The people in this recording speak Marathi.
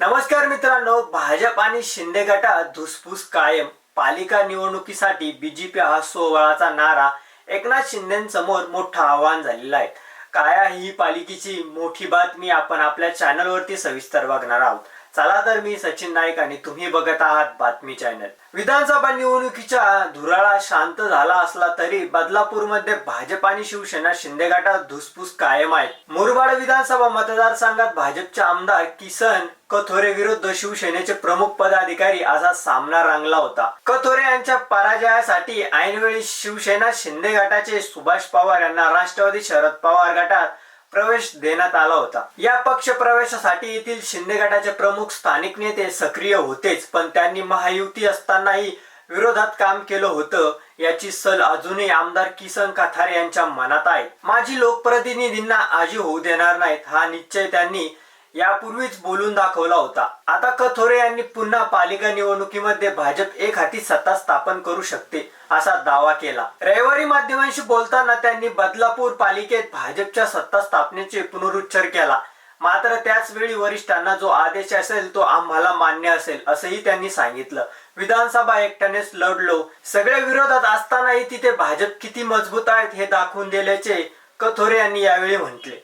नमस्कार मित्रांनो भाजप आणि शिंदे गटात धुसफूस कायम. पालिका निवडणुकीसाठी बीजेपी हा सोहळाचा नारा एकनाथ शिंदेसमोर मोठं आव्हान झालेलं आहे. काया ही पालिकेची मोठी बातमी आपण आपल्या चॅनलवरती सविस्तर बघणार आहोत. चला तर मी सचिन नाईक आणि तुम्ही बघत आहात बातमी चॅनल. विधानसभा निवडणुकीच्या धुराळा शांत झाला असला तरी बदलापूरमध्ये भाजप आणि शिवसेना शिंदे गटात धुसफूस कायम आहे मुरबाड विधानसभा मतदारसंघात भाजपचे आमदार किसन कथोरे विरुद्ध शिवसेनेचे प्रमुख पदाधिकारी असा सामना रंगला होता. कथोरे यांच्या पराजयासाठी ऐनवेळी शिवसेना शिंदे गटाचे सुभाष पवार यांना राष्ट्रवादी शरद पवार गटात प्रवेश देण्यात आला होता. या पक्ष प्रवेशासाठी येथील शिंदे गटाचे प्रमुख स्थानिक नेते सक्रिय होतेच पण त्यांनी महायुती असतानाही विरोधात काम केलं होतं याची सल अजूनही आमदार किसन कथार यांच्या मनात आहे. माजी लोकप्रतिनिधींना आजी होऊ देणार नाहीत हा निश्चय त्यांनी यापूर्वीच बोलून दाखवला होता. आता कथोरे यांनी पुन्हा पालिका निवडणुकीमध्ये भाजप एक हाती सत्ता स्थापन करू शकते असा दावा केला. रविवारी माध्यमांशी बोलताना त्यांनी बदलापूर पालिकेत भाजपच्या सत्ता स्थापनेचे पुनरुच्चार केला. मात्र त्याच वेळी वरिष्ठांना जो आदेश असेल तो आम्हाला मान्य असेल असंही त्यांनी सांगितलं. विधानसभा एकट्यानेच लढलो. सगळ्या विरोधात असतानाही तिथे भाजप किती मजबूत आहेत हे दाखवून दिल्याचे कथोरे यांनी यावेळी म्हटले.